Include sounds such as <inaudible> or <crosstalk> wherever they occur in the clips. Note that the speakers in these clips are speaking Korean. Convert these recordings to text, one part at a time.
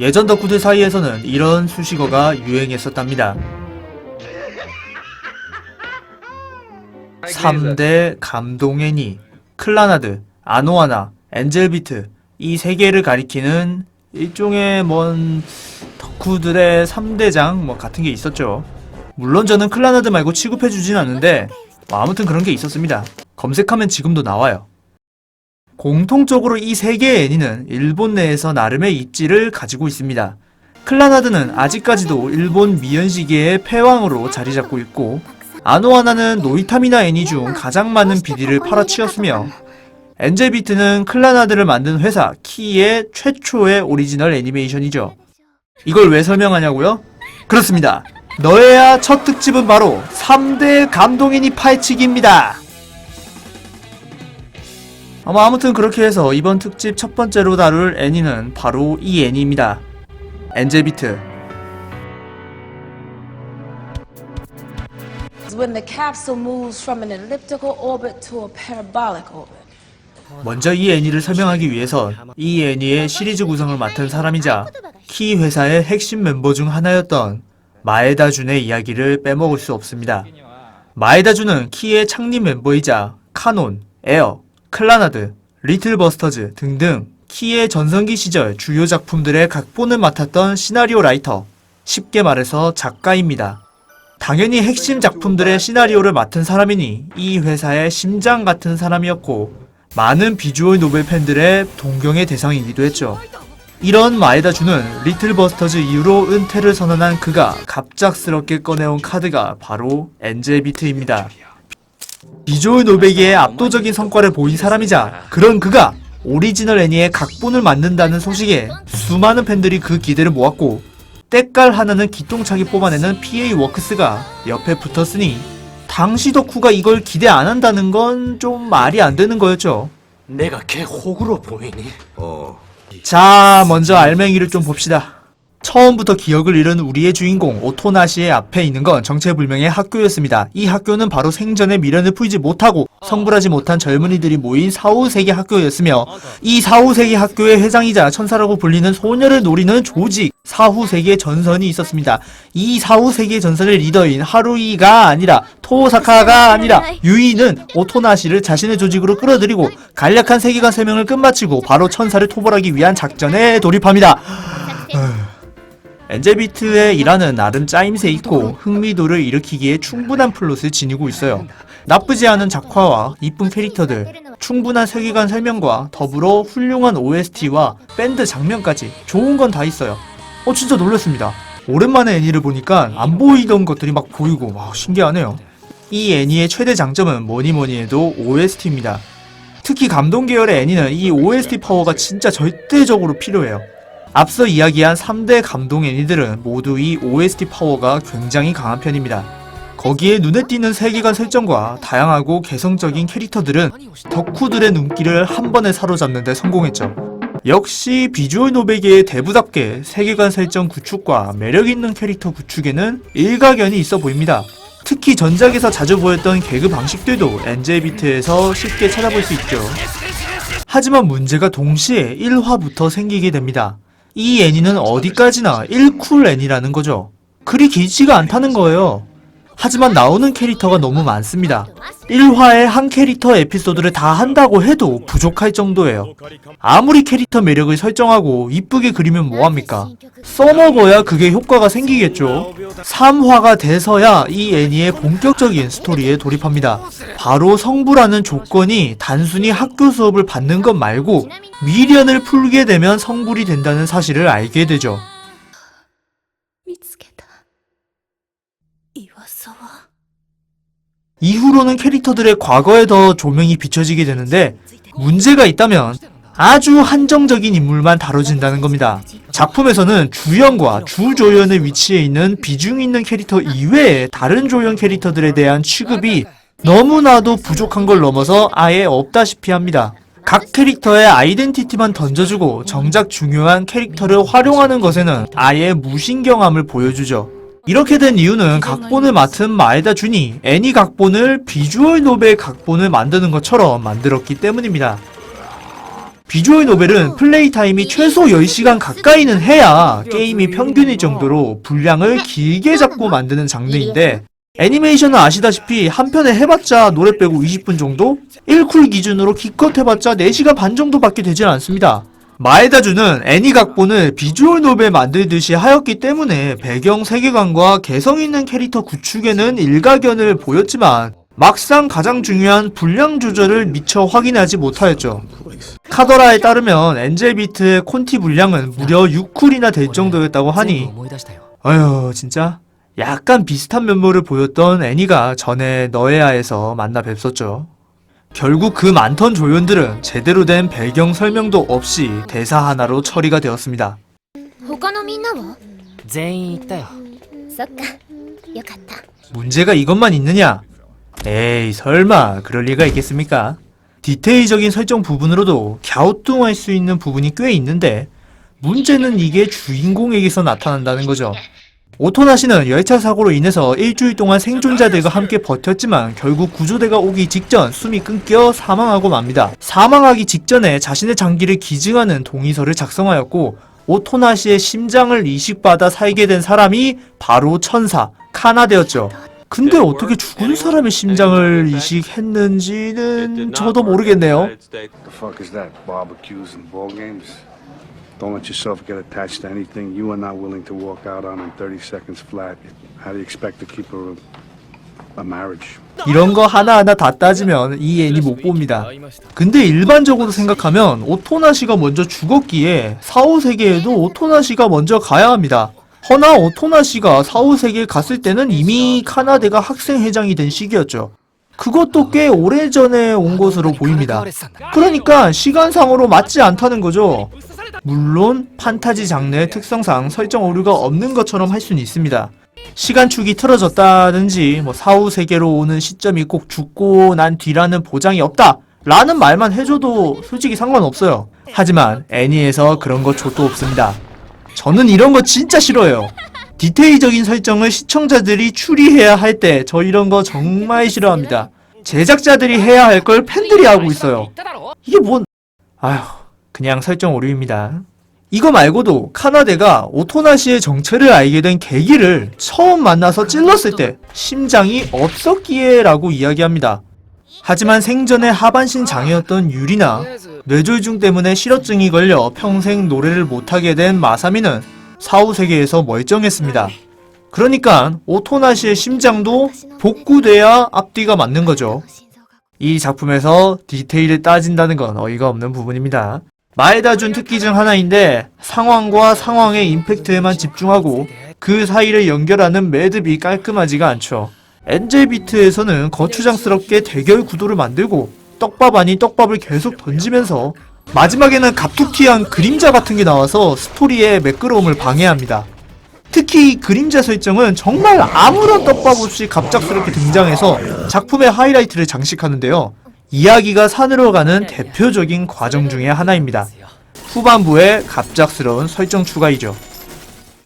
예전 덕후들 사이에서는 이런 수식어가 유행했었답니다. <laughs> 3대 감동애니, 클라나드, 아노아나, 엔젤비트 이 세 개를 가리키는 일종의 뭔 덕후들의 3대장 뭐 같은 게 있었죠. 물론 저는 클라나드 말고 취급해주진 않는데 뭐 아무튼 그런 게 있었습니다. 검색하면 지금도 나와요. 공통적으로 이 세 개의 애니는 일본 내에서 나름의 입지를 가지고 있습니다. 클라나드는 아직까지도 일본 미연시계의 패왕으로 자리 잡고 있고 아노하나는 노이타미나 애니 중 가장 많은 비디를 팔아치웠으며 엔젤비트는 클라나드를 만든 회사 키의 최초의 오리지널 애니메이션이죠. 이걸 왜 설명하냐고요? 그렇습니다. 너의 첫 특집은 바로 3대 감동인이 파헤치기입니다. 아마 아무튼 그렇게 해서 이번 특집 첫 번째로 다룰 애니는 바로 이 애니입니다. 엔젤비트. 먼저 이 애니를 설명하기 위해선 이 애니의 시리즈 구성을 맡은 사람이자 키 회사의 핵심 멤버 중 하나였던 마에다 준의 이야기를 빼먹을 수 없습니다. 마에다 준은 키의 창립 멤버이자 카논, 에어, 클라나드, 리틀 버스터즈 등등 키의 전성기 시절 주요 작품들의 각본을 맡았던 시나리오 라이터, 쉽게 말해서 작가입니다. 당연히 핵심 작품들의 시나리오를 맡은 사람이니 이 회사의 심장 같은 사람이었고 많은 비주얼 노벨 팬들의 동경의 대상이기도 했죠. 이런 마에다 주는 리틀 버스터즈 이후로 은퇴를 선언한 그가 갑작스럽게 꺼내온 카드가 바로 엔젤비트입니다. 비주얼 노벨계의 압도적인 성과를 보인 사람이자 그런 그가 오리지널 애니의 각본을 만든다는 소식에 수많은 팬들이 그 기대를 모았고 때깔 하나는 기똥차게 뽑아내는 PA 워크스가 옆에 붙었으니 당시 덕후가 이걸 기대 안 한다는 건 좀 말이 안 되는 거였죠. 내가 걔 호구로 보이니? 어, 자, 먼저 알맹이를 좀 봅시다. 처음부터 기억을 잃은 우리의 주인공 오토나시의 앞에 있는 건 정체불명의 학교였습니다. 이 학교는 바로 생전에 미련을 풀지 못하고 성불하지 못한 젊은이들이 모인 사후세계 학교였으며 이 사후세계 학교의 회장이자 천사라고 불리는 소녀를 노리는 조직 사후세계 전선이 있었습니다. 이 사후세계 전선의 리더인 하루이가 아니라 토사카가 아니라 유이는 오토나시를 자신의 조직으로 끌어들이고 간략한 세계관 설명을 끝마치고 바로 천사를 토벌하기 위한 작전에 돌입합니다. 엔젤비트의 일화는 나름 짜임새 있고 흥미도를 일으키기에 충분한 플롯을 지니고 있어요. 나쁘지 않은 작화와 이쁜 캐릭터들, 충분한 세계관 설명과 더불어 훌륭한 OST와 밴드 장면까지 좋은 건 다 있어요. 어 진짜 놀랐습니다. 오랜만에 애니를 보니까 안 보이던 것들이 막 보이고 와 신기하네요. 이 애니의 최대 장점은 뭐니 뭐니 해도 OST입니다. 특히 감동 계열의 애니는 이 OST 파워가 진짜 절대적으로 필요해요. 앞서 이야기한 3대 감동 애니들은 모두 이 OST 파워가 굉장히 강한 편입니다. 거기에 눈에 띄는 세계관 설정과 다양하고 개성적인 캐릭터들은 덕후들의 눈길을 한 번에 사로잡는 데 성공했죠. 역시 비주얼 노벨계의 대부답게 세계관 설정 구축과 매력있는 캐릭터 구축에는 일가견이 있어 보입니다. 특히 전작에서 자주 보였던 개그 방식들도 엔젤비트에서 쉽게 찾아볼 수 있죠. 하지만 문제가 동시에 1화부터 생기게 됩니다. 이 애니는 어디까지나 1쿨 애니라는 거죠. 그리 길지가 않다는 거예요. 하지만 나오는 캐릭터가 너무 많습니다. 1화에 한 캐릭터 에피소드를 다 한다고 해도 부족할 정도예요. 아무리 캐릭터 매력을 설정하고 이쁘게 그리면 뭐합니까? 써먹어야 그게 효과가 생기겠죠. 3화가 돼서야 이 애니의 본격적인 스토리에 돌입합니다. 바로 성부라는 조건이 단순히 학교 수업을 받는 것 말고 미련을 풀게 되면 성불이 된다는 사실을 알게 되죠. 이후로는 캐릭터들의 과거에 더 조명이 비춰지게 되는데 문제가 있다면 아주 한정적인 인물만 다뤄진다는 겁니다. 작품에서는 주연과 주조연의 위치에 있는 비중 있는 캐릭터 이외에 다른 조연 캐릭터들에 대한 취급이 너무나도 부족한 걸 넘어서 아예 없다시피 합니다. 각 캐릭터의 아이덴티티만 던져주고 정작 중요한 캐릭터를 활용하는 것에는 아예 무신경함을 보여주죠. 이렇게 된 이유는 각본을 맡은 마에다 준이 애니 각본을 비주얼 노벨 각본을 만드는 것처럼 만들었기 때문입니다. 비주얼 노벨은 플레이 타임이 최소 10시간 가까이는 해야 게임이 평균일 정도로 분량을 길게 잡고 만드는 장르인데 애니메이션은 아시다시피 한 편에 해봤자 노래 빼고 20분 정도? 1쿨 기준으로 기껏 해봤자 4시간 반 정도밖에 되질 않습니다. 마에다주는 애니 각본을 비주얼 노벨 만들듯이 하였기 때문에 배경 세계관과 개성 있는 캐릭터 구축에는 일가견을 보였지만 막상 가장 중요한 분량 조절을 미처 확인하지 못하였죠. 카더라에 따르면 엔젤비트의 콘티 분량은 무려 6쿨이나 될 정도였다고 하니 어휴 진짜 약간 비슷한 면모를 보였던 애니가 전에 너의 아에서 만나 뵙었죠. 결국 그 많던 조연들은 제대로 된 배경 설명도 없이 대사 하나로 처리가 되었습니다. 他のみんなは全員行ったよそっかよかった 문제가 이것만 있느냐? 에이 설마 그럴 리가 있겠습니까? 디테일적인 설정 부분으로도 갸우뚱할 수 있는 부분이 꽤 있는데 문제는 이게 주인공에게서 나타난다는 거죠. 오토나 씨는 열차 사고로 인해서 일주일 동안 생존자들과 함께 버텼지만 결국 구조대가 오기 직전 숨이 끊겨 사망하고 맙니다. 사망하기 직전에 자신의 장기를 기증하는 동의서를 작성하였고 오토나 씨의 심장을 이식받아 살게 된 사람이 바로 천사 카나데였죠. 근데 어떻게 죽은 사람의 심장을 이식했는지는 저도 모르겠네요. Don't let yourself get attached to anything you are not willing to walk out on in 30 seconds flat. How do you expect to keep a, a marriage? 이런 거 하나하나 다 따지면 이 애니 못 봅니다. 근데 일반적으로 생각하면 오토나 씨가 먼저 죽었기에 사후 세계에도 오토나 씨가 먼저 가야 합니다. 허나 오토나 씨가 사후 세계에 갔을 때는 이미 카나데가 학생 회장이 된 시기였죠. 그것도 꽤 오래전에 온 것으로 보입니다. 그러니까 시간상으로 맞지 않다는 거죠. 물론 판타지 장르의 특성상 설정 오류가 없는 것처럼 할 수는 있습니다. 시간축이 틀어졌다든지 뭐 사후 세계로 오는 시점이 꼭 죽고 난 뒤라는 보장이 없다 라는 말만 해줘도 솔직히 상관없어요. 하지만 애니에서 그런 거 족도 없습니다. 저는 이런 거 진짜 싫어요. 디테일적인 설정을 시청자들이 추리해야 할 때 저 이런 거 정말 싫어합니다. 제작자들이 해야 할 걸 팬들이 하고 있어요. 이게 뭔 아휴 그냥 설정 오류입니다. 이거 말고도 카나데가 오토나 씨의 정체를 알게 된 계기를 처음 만나서 찔렀을 때 심장이 없었기에 라고 이야기합니다. 하지만 생전에 하반신 장애였던 유리나 뇌졸중 때문에 실어증이 걸려 평생 노래를 못하게 된 마사미는 사후 세계에서 멀쩡했습니다. 그러니까 오토나 씨의 심장도 복구돼야 앞뒤가 맞는 거죠. 이 작품에서 디테일을 따진다는 건 어이가 없는 부분입니다. 마에다 준 특기 중 하나인데 상황과 상황의 임팩트에만 집중하고 그 사이를 연결하는 매듭이 깔끔하지가 않죠. 엔젤비트에서는 거추장스럽게 대결 구도를 만들고 떡밥 아닌 떡밥을 계속 던지면서 마지막에는 갑툭튀한 그림자 같은 게 나와서 스토리의 매끄러움을 방해합니다. 특히 이 그림자 설정은 정말 아무런 떡밥 없이 갑작스럽게 등장해서 작품의 하이라이트를 장식하는데요. 이야기가 산으로 가는 대표적인 과정 중의 하나입니다. 후반부의 갑작스러운 설정 추가이죠.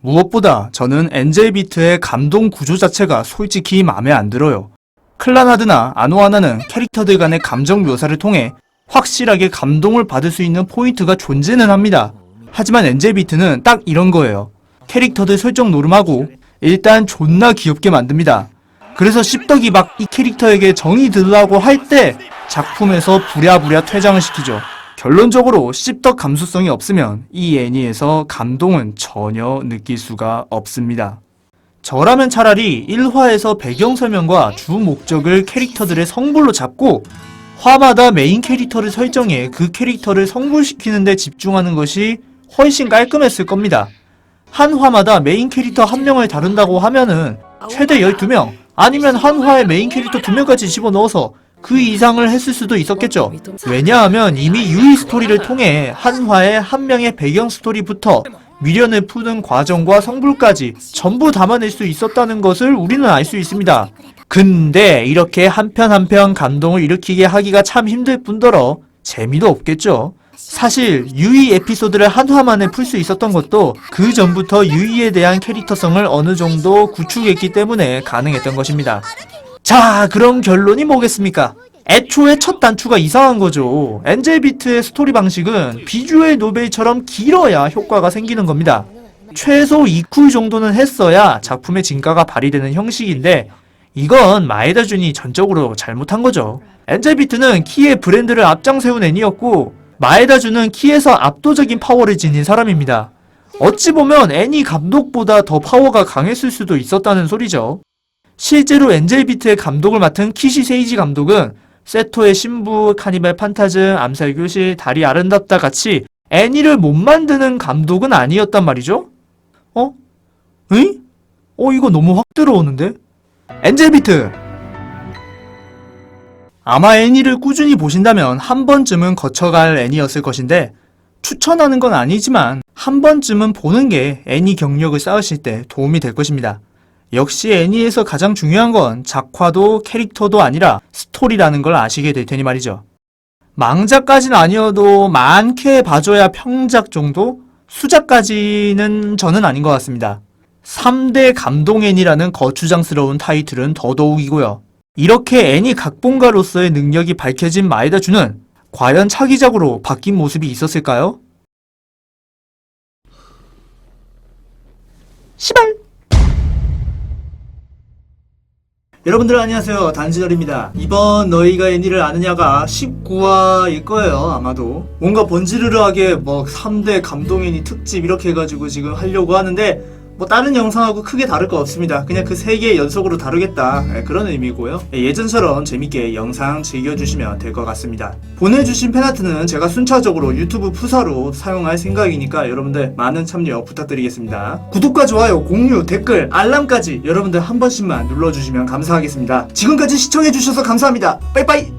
무엇보다 저는 엔젤비트의 감동 구조 자체가 솔직히 마음에 안 들어요. 클라나드나 아노아나는 캐릭터들 간의 감정 묘사를 통해 확실하게 감동을 받을 수 있는 포인트가 존재는 합니다. 하지만 엔젤비트는 딱 이런 거예요. 캐릭터들 설정 노름하고 일단 존나 귀엽게 만듭니다. 그래서 씹덕이 막 이 캐릭터에게 정이 들라고 할 때 작품에서 부랴부랴 퇴장을 시키죠. 결론적으로 씹덕 감수성이 없으면 이 애니에서 감동은 전혀 느낄 수가 없습니다. 저라면 차라리 1화에서 배경 설명과 주 목적을 캐릭터들의 성불로 잡고 화마다 메인 캐릭터를 설정해 그 캐릭터를 성불시키는 데 집중하는 것이 훨씬 깔끔했을 겁니다. 한 화마다 메인 캐릭터 한 명을 다룬다고 하면은 최대 12명 아니면 한 화에 메인 캐릭터 2명까지 집어넣어서 그 이상을 했을 수도 있었겠죠. 왜냐하면 이미 유희 스토리를 통해 한 화에 한 명의 배경 스토리부터 미련을 푸는 과정과 성불까지 전부 담아낼 수 있었다는 것을 우리는 알 수 있습니다. 근데 이렇게 한편 한편 감동을 일으키게 하기가 참 힘들 뿐더러 재미도 없겠죠. 사실 유이 에피소드를 한 화만에 풀 수 있었던 것도 그 전부터 유이에 대한 캐릭터성을 어느 정도 구축했기 때문에 가능했던 것입니다. 자, 그럼 결론이 뭐겠습니까? 애초에 첫 단추가 이상한 거죠. 엔젤 비트의 스토리 방식은 비주얼 노벨처럼 길어야 효과가 생기는 겁니다. 최소 2쿨 정도는 했어야 작품의 진가가 발휘되는 형식인데 이건 마에다 준이 전적으로 잘못한 거죠. 엔젤 비트는 키의 브랜드를 앞장 세운 애니였고 마에다 준은 키에서 압도적인 파워를 지닌 사람입니다. 어찌 보면 애니 감독보다 더 파워가 강했을 수도 있었다는 소리죠. 실제로 엔젤 비트의 감독을 맡은 키시 세이지 감독은 세토의 신부, 카니발 판타즘, 암살 교실, 달이 아름답다 같이 애니를 못 만드는 감독은 아니었단 말이죠? 어? 응? 어, 이거 너무 확 들어오는데? 엔젤 비트! 아마 애니를 꾸준히 보신다면 한 번쯤은 거쳐갈 애니였을 것인데 추천하는 건 아니지만 한 번쯤은 보는 게 애니 경력을 쌓으실 때 도움이 될 것입니다. 역시 애니에서 가장 중요한 건 작화도 캐릭터도 아니라 스토리라는 걸 아시게 될 테니 말이죠. 망작까지는 아니어도 많게 봐줘야 평작 정도? 수작까지는 저는 아닌 것 같습니다. 3대 감동 애니라는 거추장스러운 타이틀은 더더욱이고요. 이렇게 애니 각본가로서의 능력이 밝혀진 마에다 주는 과연 차기작으로 바뀐 모습이 있었을까요? 시발! 여러분들 안녕하세요. 단지널입니다. 이번 너희가 애니를 아느냐가 19화일 거예요 아마도. 뭔가 번지르르하게 뭐 3대 감동애니 특집 이렇게 해가지고 지금 하려고 하는데 뭐 다른 영상하고 크게 다를 거 없습니다. 그냥 그 세 개 연속으로 다루겠다. 예, 그런 의미고요. 예, 예전처럼 재밌게 영상 즐겨주시면 될 것 같습니다. 보내주신 팬아트는 제가 순차적으로 유튜브 푸사로 사용할 생각이니까 여러분들 많은 참여 부탁드리겠습니다. 구독과 좋아요 공유 댓글 알람까지 여러분들 한 번씩만 눌러주시면 감사하겠습니다. 지금까지 시청해주셔서 감사합니다. 빠이빠이